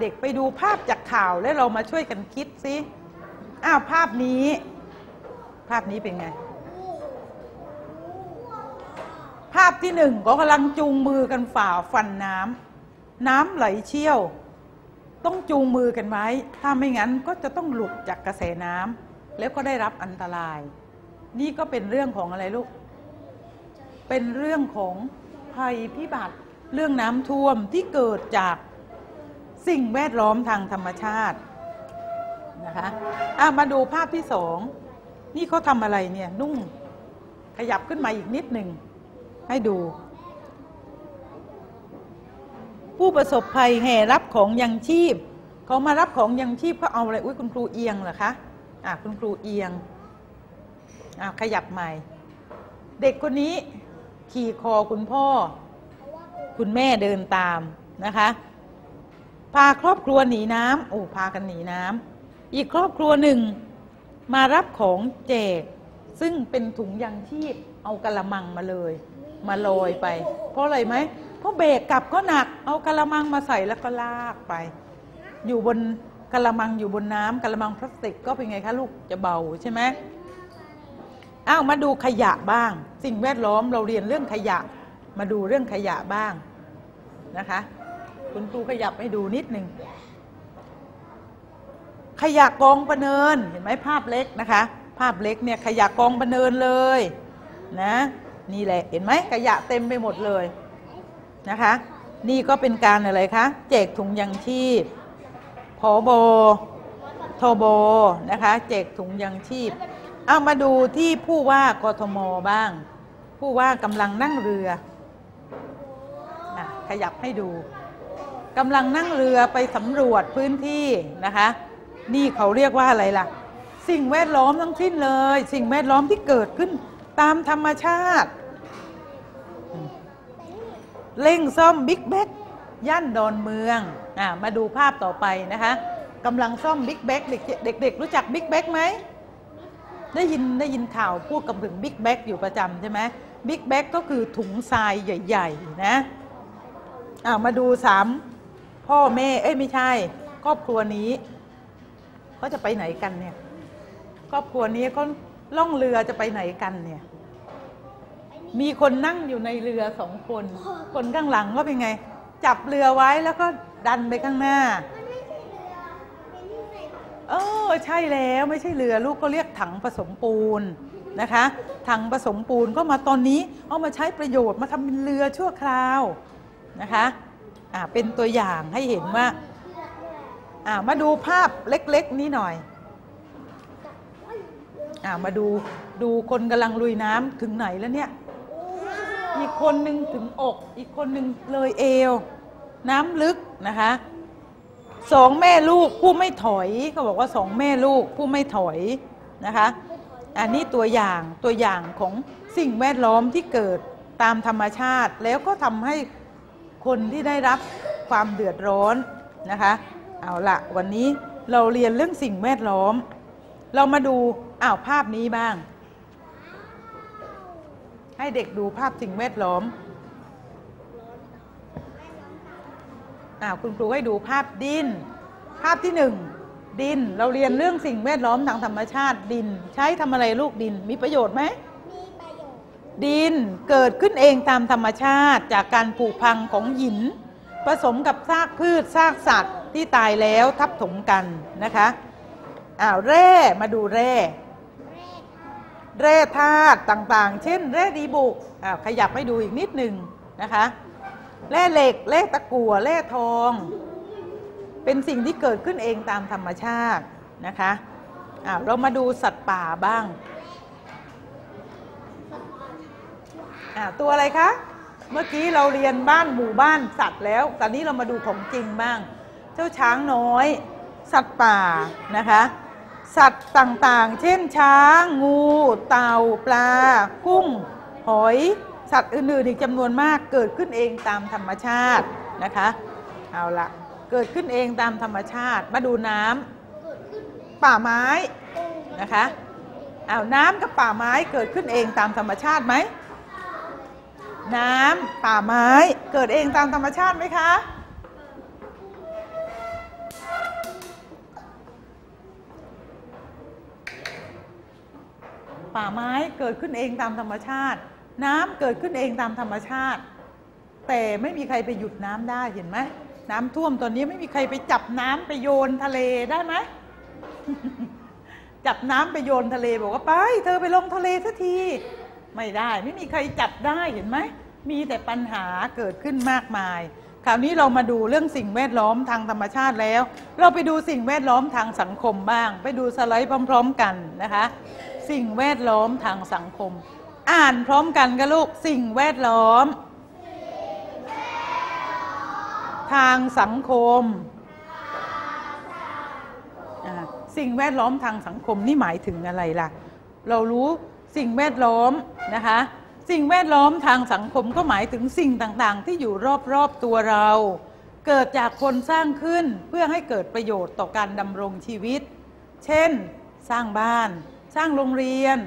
เด็กไปดูภาพจากข่าวแล้วเรามาช่วยกันคิดสิอ้าวภาพนี้ ภาพนี้เป็นไง ภาพที่หนึ่งก็กำลังจูงมือกันฝ่าฟันน้ำน้ำไหลเชี่ยว ต้องจูงมือกันไว้ ถ้าไม่งั้นก็จะต้องหลุดจากกระแสน้ำแล้วก็ได้รับอันตราย นี่ก็เป็นเรื่องของอะไรลูก เป็นเรื่องของภัยพิบัติเรื่องน้ำท่วมที่เกิดจาก สิ่งแวดล้อมทางธรรมชาตินะคะอะมาดูภาพที่สองนี่เขาทำอะไรเนี่ยนุ่งขยับขึ้นมาอีกนิดหนึ่งให้ดู ผู้ประสบภัยแห่รับของยังชีพเขามารับของยังชีพเขาเอาอะไรอุ้ยคุณครูเอียงเหรอคะอะคุณครูเอียงอะขยับใหม่ เด็กคนนี้ขี่คอคุณพ่อ คุณแม่เดินตามนะคะ พาครอบครัวหนีน้ำโอ้พากันหนีน้ำอีกครอบครัวหนึ่ง มารับของแจก ซึ่งเป็นถุงยังชีพเอากระมังมาเลย มาลอยไป เพราะอะไรไหมเพราะเบรกกลับก็หนัก เอากระมังมาใส่แล้วก็ลากไป อยู่บนกระมังอยู่บนน้ำกระมังพลาสติกก็เป็นไงคะลูกจะเบาใช่ไหมอ้าวมาดูขยะบ้าง สิ่งแวดล้อมเราเรียนเรื่องขยะ มาดูเรื่องขยะบ้างนะคะ คุณครูขยับให้ดูนิดหนึ่งขยะกองประเนินเห็นไหมภาพเล็กนะคะ ภาพเล็กเนี่ยขยะกองประเนินเลยนะนี่แหละเห็นไหมขยะเต็มไปหมดเลยนะคะ นี่ก็เป็นการอะไรคะแจกถุงยังชีพผอบทบนะคะแจกถุงยังชีพ เอามาดูที่ผู้ว่ากทมบ้าง ผู้ว่ากำลังนั่งเรืออะขยับให้ดู กำลังนั่งเรือไปสำรวจพื้นที่นะคะ นี่เขาเรียกว่าอะไรล่ะ สิ่งแวดล้อมทั้งสิ้นเลย สิ่งแวดล้อมที่เกิดขึ้นตามธรรมชาติ เร่งซ่อมบิ๊กแบ็กย่านดอนเมืองอ่ามาดูภาพต่อไปนะคะกำลังซ่อมบิ๊กแบ็กเด็กๆรู้จักบิ๊กแบ็กไหมได้ยินได้ยินข่าวพูดกับถึงบิ๊กแบ็กอยู่ประจำใช่ไหมบิ๊กแบ็กก็คือถุงทรายใหญ่ ๆ นะอ่ามาดูสาม พ่อแม่เอ้ยไม่ใช่ ครอบครัวนี้เขาจะไปไหนกันเนี่ย ครอบครัวนี้เขาล่องเรือจะไปไหนกันเนี่ย มีคนนั่งอยู่ในเรือสองคน คนข้างหลังก็เป็นไง จับเรือไว้แล้วก็ดันไปข้างหน้าเออใช่แล้วไม่ใช่เรือลูกก็เรียกถังผสมปูนนะคะถังผสมปูนก็มาตอนนี้เอามาใช้ประโยชน์มาทำเป็นเรือชั่วคราวนะคะอ่า เป็นตัวอย่างให้เห็นว่าอ่ามาดูภาพเล็ก ๆ นี้หน่อยอ่ามาดูดูคนกำลังลุยน้ำถึงไหนแล้วเนี่ย อีกคนหนึ่งถึงอก อีกคนหนึ่งเลยเอว น้ำลึกนะคะสองแม่ลูกผู้ไม่ถอยเขาบอกว่าสองแม่ลูกผู้ไม่ถอยนะคะอันนี้ตัวอย่างตัวอย่างของสิ่งแวดล้อมที่เกิดตามธรรมชาติแล้วก็ทำให้ คนที่ได้รับความเดือดร้อนนะคะ เอาละวันนี้เราเรียนเรื่องสิ่งแวดล้อม เรามาดูอ้าวภาพนี้บ้าง ให้เด็กดูภาพสิ่งแวดล้อมอ้าวคุณครูให้ดูภาพดิน ภาพที่หนึ่งดิน เราเรียนเรื่องสิ่งแวดล้อมทางธรรมชาติดิน ใช้ทำอะไรลูกดินมีประโยชน์ไหม ดินเกิดขึ้นเองตามธรรมชาติจากการผุพังของหิน ผสมกับซากพืชซากสัตว์ที่ตายแล้วทับถมกันนะคะอ้าวแร่มาดูแร่ แร่ธาตุต่างๆ เช่น แร่ดีบุกอ้าวขยับให้ดูอีกนิดหนึ่งนะคะแร่เหล็กแร่ตะกั่วแร่ทอง เป็นสิ่งที่เกิดขึ้นเองตามธรรมชาตินะคะอ้าวเรามาดูสัตว์ป่าบ้าง อ่า ตัวอะไรคะ เมื่อกี้เราเรียนบ้านหมู่บ้านสัตว์แล้ว ตอนนี้เรามาดูของจริงบ้าง เจ้าช้างน้อย สัตว์ป่านะคะ สัตว์ต่างๆ เช่นช้าง งู เต่า ปลา กุ้ง หอย สัตว์อื่นๆอีกจำนวนมากเกิดขึ้นเองตามธรรมชาตินะคะ เอาละเกิดขึ้นเองตามธรรมชาติ มาดูน้ำป่าไม้นะคะเอาน้ำกับป่าไม้เกิดขึ้นเองตามธรรมชาติไหม น้ำป่าไม้เกิดเองตามธรรมชาติไหมคะป่าไม้เกิดขึ้นเองตามธรรมชาติ น้ำเกิดขึ้นเองตามธรรมชาติ แต่ไม่มีใครไปหยุดน้ำได้เห็นไหมน้ำท่วมตอนนี้ไม่มีใครไปจับน้ำไปโยนทะเลได้ไหมจับน้ำไปโยนทะเลบอกว่าไป เธอไปลงทะเลสักที ไม่ได้ ไม่มีใครจับได้เห็นไหมมีแต่ปัญหาเกิดขึ้นมากมาย คราวนี้เรามาดูเรื่องสิ่งแวดล้อมทางธรรมชาติแล้ว เราไปดูสิ่งแวดล้อมทางสังคมบ้าง ไปดูสไลด์พร้อม ๆ กันนะคะ สิ่งแวดล้อมทางสังคม อ่านพร้อมกันกันลูกสิ่งแวดล้อม ทางสังคมสิ่งแวดล้อมทางสังคมนี่หมายถึงอะไรล่ะ เรารู้ สิ่งแวดล้อมนะคะ สิ่งแวดล้อมทางสังคมก็หมายถึงสิ่งต่างๆ ที่อยู่รอบๆตัวเรา เกิดจากคนสร้างขึ้นเพื่อให้เกิดประโยชน์ต่อการดำรงชีวิต เช่น สร้างบ้าน สร้างโรงเรียน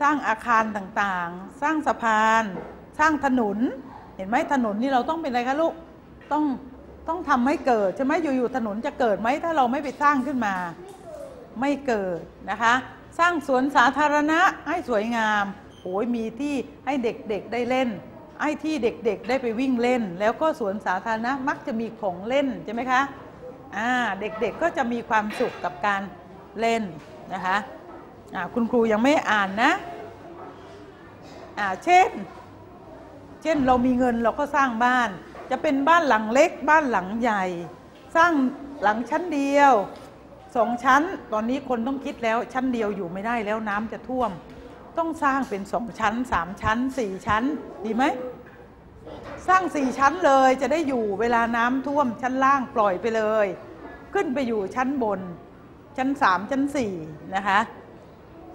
สร้างอาคารต่างๆ สร้างสะพาน สร้างถนน เห็นไหมถนนนี่เราต้องเป็นอะไรคะลูกต้องต้องทำให้เกิดใช่ไหมอยู่ๆถนนจะเกิดไหมถ้าเราไม่ไปสร้างขึ้นมา ไม่เกิดนะคะ สร้างสวนสาธารณะให้สวยงามโอ้ยมีที่ให้เด็กๆได้เล่นให้ที่เด็กๆ ได้ไปวิ่งเล่น แล้วก็สวนสาธารณะมักจะมีของเล่นใช่ไหมคะอ่าเด็กๆก็จะมีความสุขกับการเล่นนะคะอ่าคุณครูยังไม่อ่านนะอ่าเช่น เช่นเรามีเงินเราก็สร้างบ้าน จะเป็นบ้านหลังเล็กบ้านหลังใหญ่ สร้างหลังชั้นเดียว สองชั้น ตอนนี้คนต้องคิดแล้วชั้นเดียวอยู่ไม่ได้แล้วน้ำจะท่วม ต้องสร้างเป็นสองชั้นสามชั้นสี่ชั้น ดีไหมสร้างสี่ชั้นเลยจะได้อยู่เวลาน้ำท่วมชั้นล่างปล่อยไปเลย ขึ้นไปอยู่ชั้นบน ชั้นสามชั้นสี่นะคะ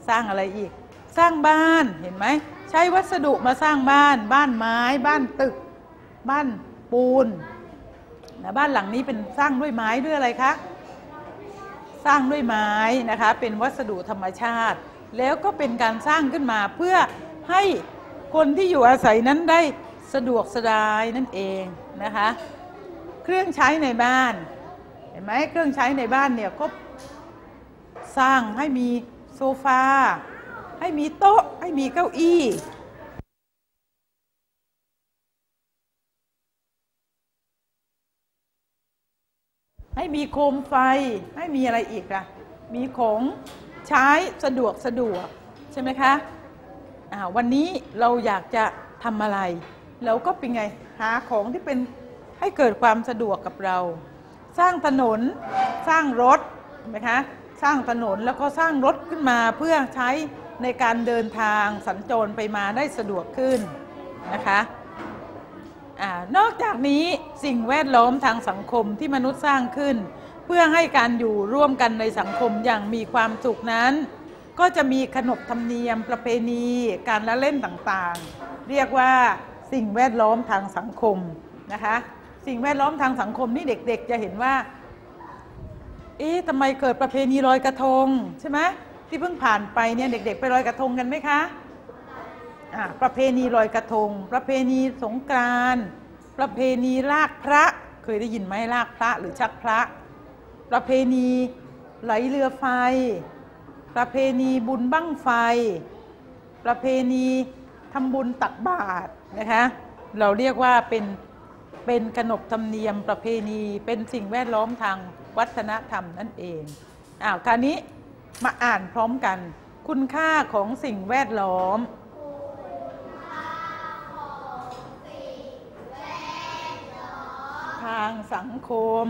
สร้างอะไรอีก สร้างบ้านเห็นไหม ใช้วัสดุมาสร้างบ้าน บ้านไม้ บ้านตึก บ้านปูนนะบ้านหลังนี้เป็นสร้างด้วยไม้ด้วยอะไรคะ สร้างด้วยไม้นะคะ เป็นวัสดุธรรมชาติ แล้วก็เป็นการสร้างขึ้นมาเพื่อให้คนที่อยู่อาศัยนั้นได้สะดวกสบายนั่นเองนะคะ เครื่องใช้ในบ้าน เห็นไหมเครื่องใช้ในบ้านเนี่ยก็สร้างให้มีโซฟาให้มีโต๊ะ ให้มีเก้าอี้ ให้มีโคมไฟให้มีอะไรอีกอะมีของใช้สะดวกสะดวกใช่ไหมคะวันนี้เราอยากจะทำอะไร เราก็เป็นไงหาของที่เป็นให้เกิดความสะดวกกับเรา สร้างถนนสร้างรถไหมคะสร้างถนนแล้วก็สร้างรถขึ้นมาเพื่อใช้ในการเดินทางสัญจรไปมาได้สะดวกขึ้นนะคะ อนอกจากนี้สิ่งแวดล้อมทางสังคมที่มนุษย์สร้างขึ้น เพื่อให้การอยู่ร่วมกันในสังคมอย่างมีความสุขนั้น ก็จะมีขนบธรรมเนียมประเพณี การละเล่นต่างๆ เรียกว่าสิ่งแวดล้อมทางสังคมนะคะสิ่งแวดล้อมทางสังคมนี่เด็กๆ จะเห็นว่า เอ๊ะทำไมเกิดประเพณีลอยกระทงใช่ไหมที่เพิ่งผ่านไปเนี่ยเด็ก ๆ ไปลอยกระทงกันไหมคะ ประเพณีลอยกระทง ประเพณีสงกรานต์ประเพณีลากพระ เคยได้ยินไหมลากพระหรือชักพระ ประเพณีไหลเรือไฟ ประเพณีบุญบั้งไฟ ประเพณีทำบุญตักบาตรนะคะเราเรียกว่าเป็นเป็นขนบธรรมเนียมประเพณีเป็นสิ่งแวดล้อมทางวัฒนธรรมนั่นเองอ้าวคราวนี้มาอ่านพร้อมกัน คุณค่าของสิ่งแวดล้อมางสังคม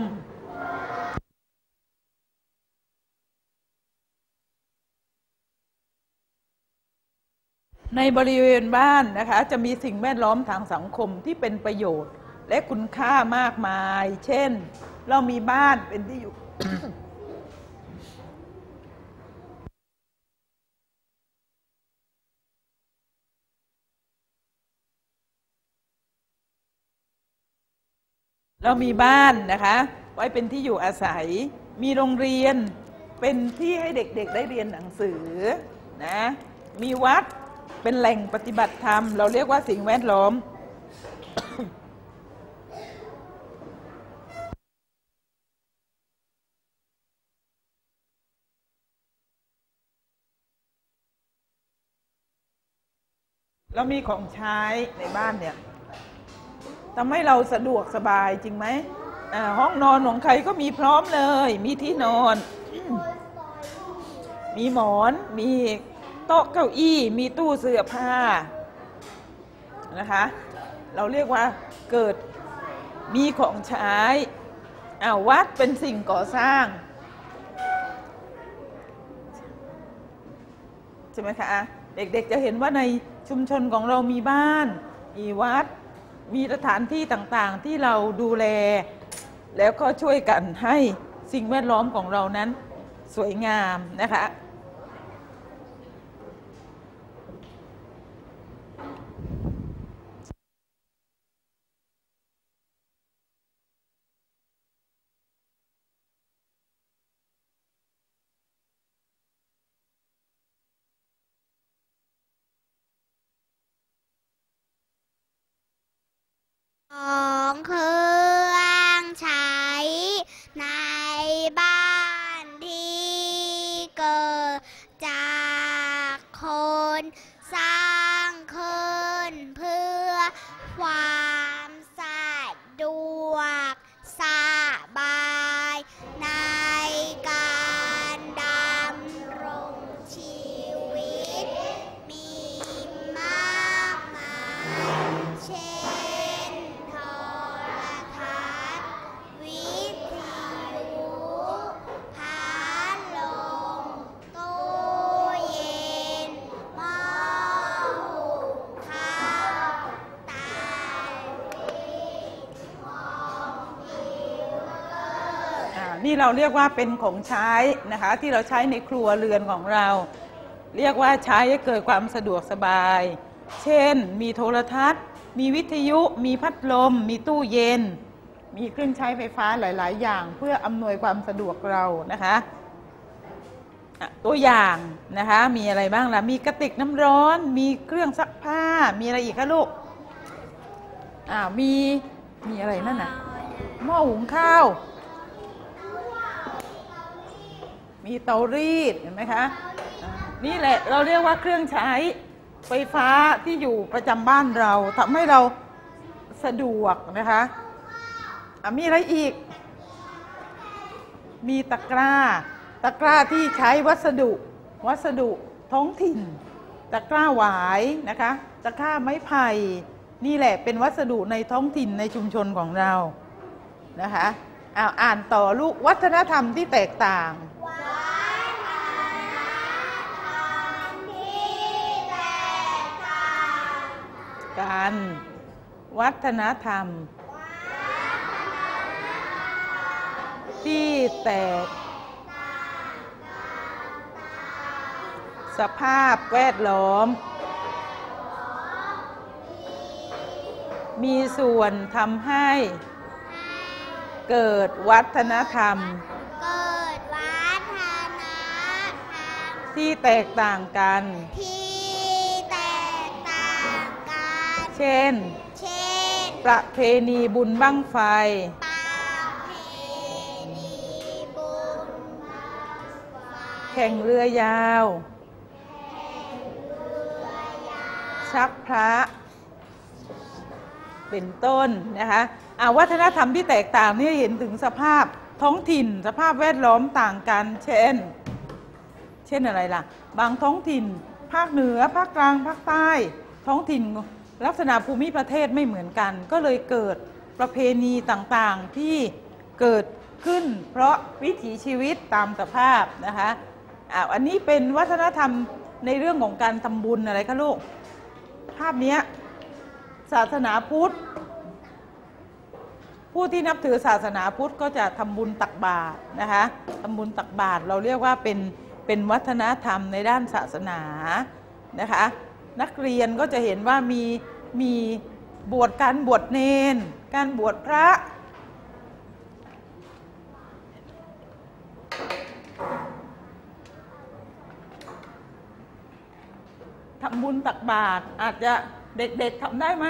ในบริเวณบ้านนะคะจะมีสิ่งแวดล้อมทางสังคมที่เป็นประโยชน์ และคุณค่ามากมาย เช่น เรามีบ้านเป็นที่อยู่ เรามีบ้านนะคะ ไว้เป็นที่อยู่อาศัย มีโรงเรียนเป็นที่ให้เด็กๆได้เรียนหนังสือนะมีวัดเป็นแหล่งปฏิบัติธรรม เราเรียกว่าสิ่งแวดล้อม เรามีของใช้ในบ้านเนี่ย ทำให้เราสะดวกสบายจริงไหมอ่าห้องนอนของใครก็มีพร้อมเลย มีที่นอน มีหมอน มีโต๊ะเก้าอี้ มีตู้เสื้อผ้านะคะ เราเรียกว่าเกิดมีของใช้อาวัดเป็นสิ่งก่อสร้าง ใช่ไหมคะ เด็กๆจะเห็นว่าในชุมชนของเรามีบ้าน มีวัด มีสถานที่ต่างๆ ที่เราดูแล แล้วก็ช่วยกันให้สิ่งแวดล้อมของเรานั้นสวยงามนะคะ นี่เราเรียกว่าเป็นของใช้นะคะ ที่เราใช้ในครัวเรือนของเรา เรียกว่าใช้ให้เกิดความสะดวกสบาย เช่น มีโทรทัศน์ มีวิทยุ มีพัดลม มีตู้เย็น มีเครื่องใช้ไฟฟ้าหลาย ๆ อย่าง เพื่ออำนวยความสะดวกเรานะคะอะตัวอย่างนะคะมีอะไรบ้างล่ะมีกระติกน้ำร้อน มีเครื่องซักผ้า มีอะไรอีกคะลูกอ่ามีมีอะไรนั่นน่ะหม้อหุงข้าว มีเตารีดเห็นไหมคะนี่แหละเราเรียกว่าเครื่องใช้ไฟฟ้าที่อยู่ประจำบ้านเราทำให้เราสะดวกนะคะอะมีอะไรอีก มีตะกร้า ตะกร้าที่ใช้วัสดุ วัสดุท้องถิ่น ตะกร้าหวายนะคะ ตะกร้าไม้ไผ่ นี่แหละเป็นวัสดุในท้องถิ่นในชุมชนของเรานะคะอ่านต่อลูกวัฒนธรรมที่แตกต่าง กัน วัฒนธรรม ที่แตก สภาพแวดล้อม มีส่วนทำให้ เกิดวัฒนธรรมเกิดวัฒนธรรมที่แตกต่างกันที่ ช่น เช่น ประเพณีบุญบั้งไฟ ประเพณีบุญบั้งไฟ แข่งเรือยาวชักพระ เป็นต้นนะคะอ่าวัฒนธรรมที่แตกต่างนี่เห็นถึงสภาพท้องถิ่นสภาพแวดล้อมต่างกัน เช่น เช่นอะไรล่ะ บางท้องถิ่น ภาคเหนือ ภาคกลาง ภาคใต้ ท้องถิ่น ลักษณะภูมิประเทศไม่เหมือนกัน ก็เลยเกิดประเพณีต่างๆที่เกิดขึ้น เพราะวิถีชีวิตตามสภาพนะคะอ่าอันนี้เป็นวัฒนธรรมในเรื่องของการทำบุญอะไรคะลูก ภาพนี้ศาสนาพุทธ ผู้ที่นับถือศาสนาพุทธก็จะทำบุญตักบาตรนะคะทำบุญตักบาตรเราเรียกว่าเป็นเป็นวัฒนธรรมในด้านศาสนานะคะนักเรียนก็จะเห็นว่ามี มีบวชการบวชเนน การบวชพระ ทำบุญตักบาตรอาจจะเด็กๆทำได้ไหม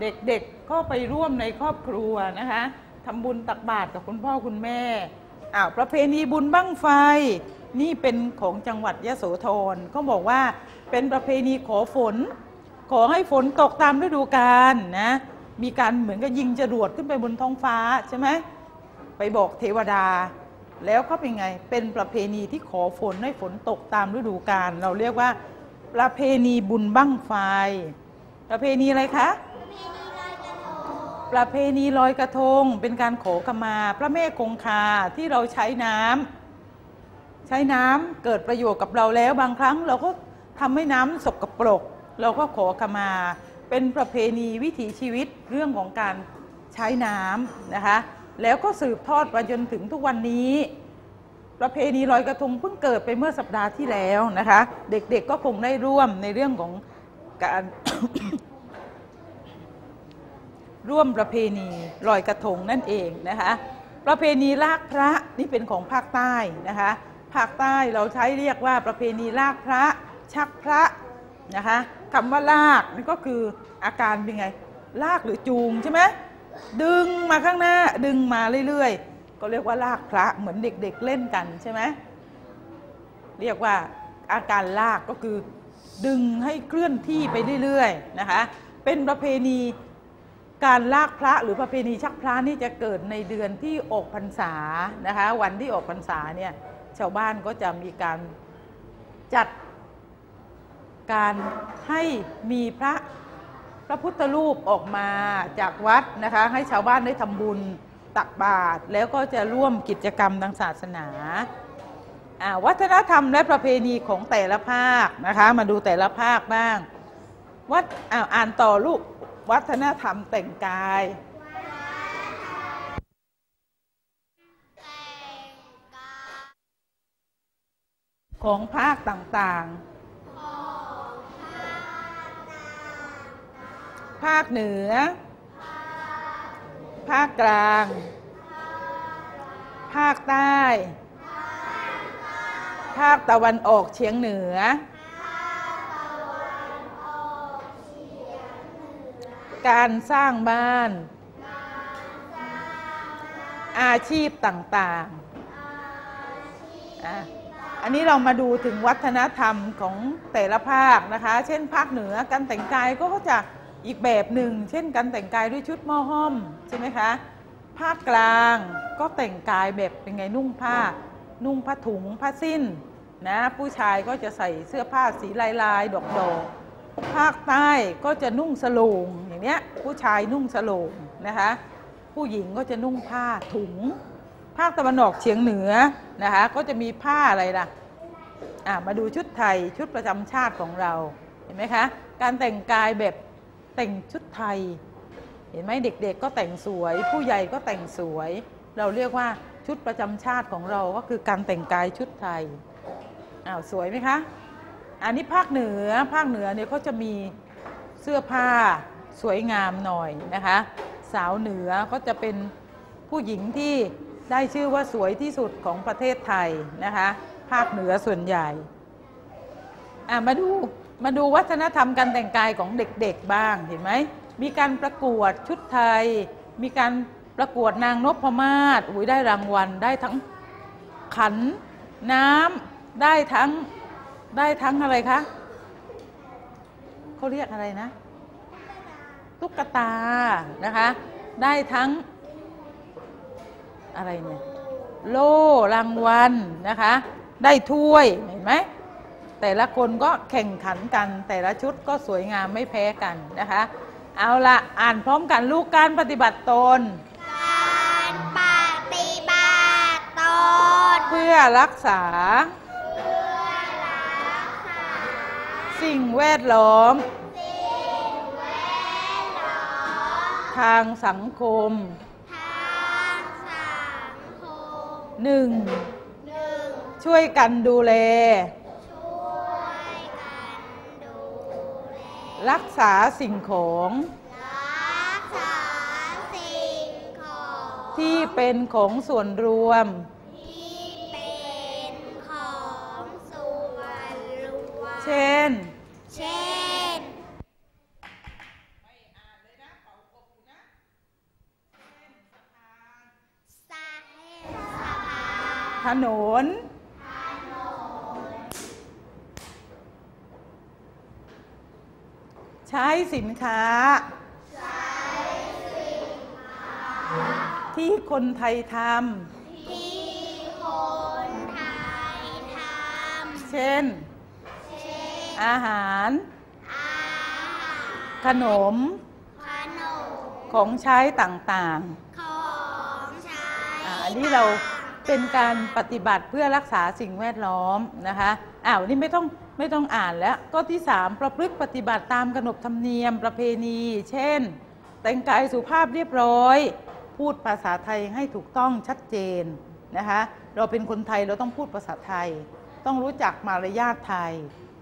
เด็กๆก็ไปร่วมในครอบครัวนะคะทำบุญตักบาตรกับคุณพ่อคุณแม่อ้าวประเพณีบุญบั้งไฟ นี่เป็นของจังหวัดยะโสธรเขาบอกว่าเป็นประเพณีขอฝน ขอให้ฝนตกตามฤดูกาลนะ มีการเหมือนกับยิงจรวดขึ้นไปบนท้องฟ้าใช่ไหมไปบอกเทวดา แล้วก็เป็นไง เป็นประเพณีที่ขอฝนให้ฝนตกตามฤดูกาลเราเรียกว่า ประเพณีบุญบั้งไฟ ประเพณีอะไรคะประเพณีลอยกระทงเป็นการขอขมา พระแม่คงคาที่เราใช้น้ำใช้น้ำเกิดประโยชน์กับเราแล้วบางครั้งเราก็ทำให้น้ำสกปรก เราก็ขอขมา เป็นประเพณีวิถีชีวิตเรื่องของการใช้น้ำนะคะ แล้วก็สืบทอดมาจนถึงทุกวันนี้ ประเพณีลอยกระทงเพิ่งเกิดไปเมื่อสัปดาห์ที่แล้วนะคะ เด็กๆก็คงได้ร่วมในเรื่องของการ ร่วมประเพณีลอยกระทงนั่นเองนะคะ ประเพณีลากพระนี่เป็นของภาคใต้นะคะภาคใต้เราใช้เรียกว่าประเพณีลากพระ ชักพระ นะคะคำว่าลากนี่ก็คืออาการเป็นไง ลากหรือจูงใช่ไหมดึงมาข้างหน้าดึงมาเรื่อยๆ ก็เรียกว่าลากพระเหมือนเด็กๆเล่นกันใช่ไหมเรียกว่าอาการลากก็คือ ดึงให้เคลื่อนที่ไปเรื่อยๆนะคะเป็นประเพณีการลากพระหรือประเพณีชักพระนี่จะเกิดในเดือนที่ออกพรรษานะคะวันที่ออกพรรษาเนี่ยชาวบ้านก็จะมีการจัด การให้มีพระพระพุทธรูปออกมาจากวัดนะคะให้ชาวบ้านได้ทำบุญตักบาตรแล้วก็จะร่วมกิจกรรมทางศาสนา วัฒนธรรมและประเพณีของแต่ละภาคนะคะมาดูแต่ละภาคบ้างวัดอ่าอ่านต่อลูกวัฒนธรรมแต่งกายของภาคต่างๆ ภาคเหนือ ภาคกลาง ภาคใต้ ภาคตะวันออกเฉียงเหนือ การสร้างบ้าน อาชีพต่างๆอะอันนี้เรามาดูถึงวัฒนธรรมของแต่ละภาคนะคะ เช่นภาคเหนือการแต่งกายก็จะ อีกแบบหนึ่ง เช่นการแต่งกายด้วยชุดหม้อห้อมใช่ไหมคะภาคกลางก็แต่งกายแบบเป็นไงนุ่งผ้า นุ่งผ้าถุงผ้าสิ้นนะผู้ชายก็จะใส่เสื้อผ้าสีลายลายดอกดอกภาคใต้ก็จะนุ่งสโลงอย่างเนี้ยผู้ชายนุ่งสโลงนะคะผู้หญิงก็จะนุ่งผ้าถุง ภาคตะวันออกเฉียงเหนือนะคะก็จะมีผ้าอะไรล่ะอะมาดูชุดไทยชุดประจำชาติของเราเห็นไหมคะการแต่งกายแบบ แต่งชุดไทย เห็นไหมเด็กๆก็แต่งสวย ผู้ใหญ่ก็แต่งสวย เราเรียกว่าชุดประจำชาติของเราก็คือการแต่งกายชุดไทยอ้าวสวยไหมคะ อันนี้ภาคเหนือภาคเหนือเนี่ยเขาจะมีเสื้อผ้าสวยงามหน่อยนะคะ สาวเหนือก็จะเป็นผู้หญิงที่ได้ชื่อว่าสวยที่สุดของประเทศไทยนะคะ ภาคเหนือส่วนใหญ่ อะมาดู มาดูวัฒนธรรมการแต่งกายของเด็กๆบ้างเห็นไหม มีการประกวดชุดไทย มีการประกวดนางนพมาศอุ้ยได้รางวัลได้ทั้งขันน้ำได้ทั้งได้ทั้งอะไรคะเขาเรียกอะไรนะ ตุ๊กตานะคะ ได้ทั้งอะไรเนี่ยโล่รางวัลนะคะ ได้ถ้วยเห็นไหม แต่ละคนก็แข่งขันกัน แต่ละชุดก็สวยงามไม่แพ้กันนะคะ เอาละอ่านพร้อมกันลูกการปฏิบัติตน การปฏิบัติตน เพื่อรักษา สิ่งแวดล้อม ทางสังคมทางสังคมหนึ่งหนึ่งช่วยกันดูแล รักษาสิ่งของ รักษาสิ่งของ ที่เป็นของส่วนรวม ที่เป็นของส่วนรวม เช่น เช่นสะพานถนนถนน ช้สินค้า ที่คนไทยทที่คนไทยทำเช่นำเช่นอาหารอาหารขนมขนม ของใช้ต่างของใช้ๆอ่าอันนี้เรา เป็นการปฏิบัติเพื่อรักษาสิ่งแวดล้อมนะคะอ้าวนี่ไม่ต้องไม่ต้องอ่านแล้วก็ที่ 3 ประพฤติปฏิบัติตามขนบธรรมเนียมประเพณี เช่น แต่งกายสุภาพเรียบร้อย พูดภาษาไทยให้ถูกต้องชัดเจนนะคะเราเป็นคนไทยเราต้องพูดภาษาไทย ต้องรู้จักมารยาทไทย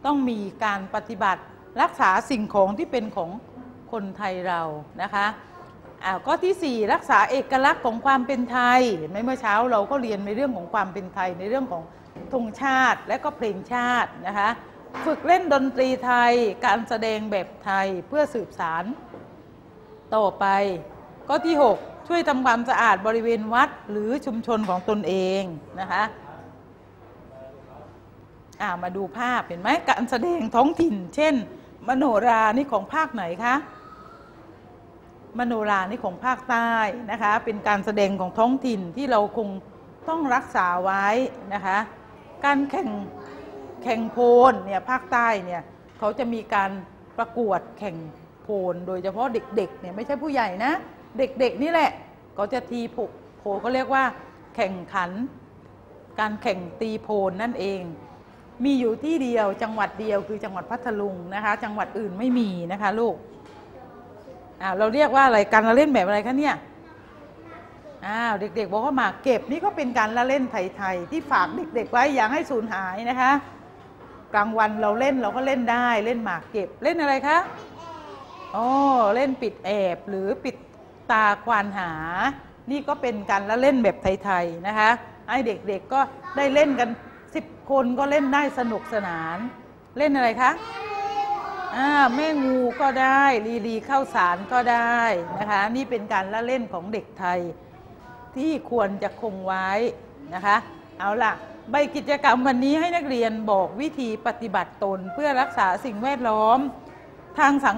ต้องมีการปฏิบัติรักษาสิ่งของที่เป็นของคนไทยเรานะคะ อ่าก็ที่ 4 รักษาเอกลักษณ์ของความเป็นไทยเห็นไหมเมื่อเช้าเราก็เรียนในเรื่องของความเป็นไทยในเรื่องของธงชาติและก็เพลงชาตินะคะฝึกเล่นดนตรีไทยการแสดงแบบไทยเพื่อสืบสารต่อไปก็ที่ 6 ช่วยทำความสะอาดบริเวณวัดหรือชุมชนของตนเองนะคะอ่ามาดูภาพเห็นไหมการแสดงท้องถิ่น เช่น มโนรานี่ของภาคไหนคะ มโนรานี่ของภาคใต้นะคะ เป็นการแสดงของท้องถิ่นที่เราคงต้องรักษาไว้นะคะ การแข่งแข่งโพลเนี่ยภาคใต้เนี่ยเขาจะมีการประกวดแข่งโพลโดยเฉพาะเด็กๆเนี่ยไม่ใช่ผู้ใหญ่นะ เด็กๆนี่แหละเขาจะทีโพโพลก็เรียกว่า แข่งขัน การแข่งตีโพลนั่นเอง มีอยู่ที่เดียวจังหวัดเดียวคือจังหวัดพัทลุงนะคะ จังหวัดอื่นไม่มีนะคะลูก อ่าเราเรียกว่าอะไรการละเล่นแบบอะไรคะเนี่ยอ้าวเด็กๆบอกว่าหมากเก็บนี่ก็เป็นการละเล่นไทยๆที่ฝากเด็กๆไว้อย่าให้สูญหายนะคะ กลางวันเราเล่นเราก็เล่นได้เล่นหมากเก็บเล่นอะไรคะอ๋อเล่นปิดแอบหรือปิดตาควานหา นี่ก็เป็นการละเล่นแบบไทยๆนะคะให้เด็กๆก็ได้เล่นกันสิบคนก็เล่นได้สนุกสนาน เล่นอะไรคะ แม่งูก็ได้ลีลีเข้าวสารก็ได้นะคะนี่เป็นการละเล่นของเด็กไทย ที่ควรจะคงไว้นะคะ เอาล่ะใบกิจกรรมวันนี้ให้นักเรียนบอกวิธีปฏิบัติตนเพื่อรักษาสิ่งแวดล้อมทางสัง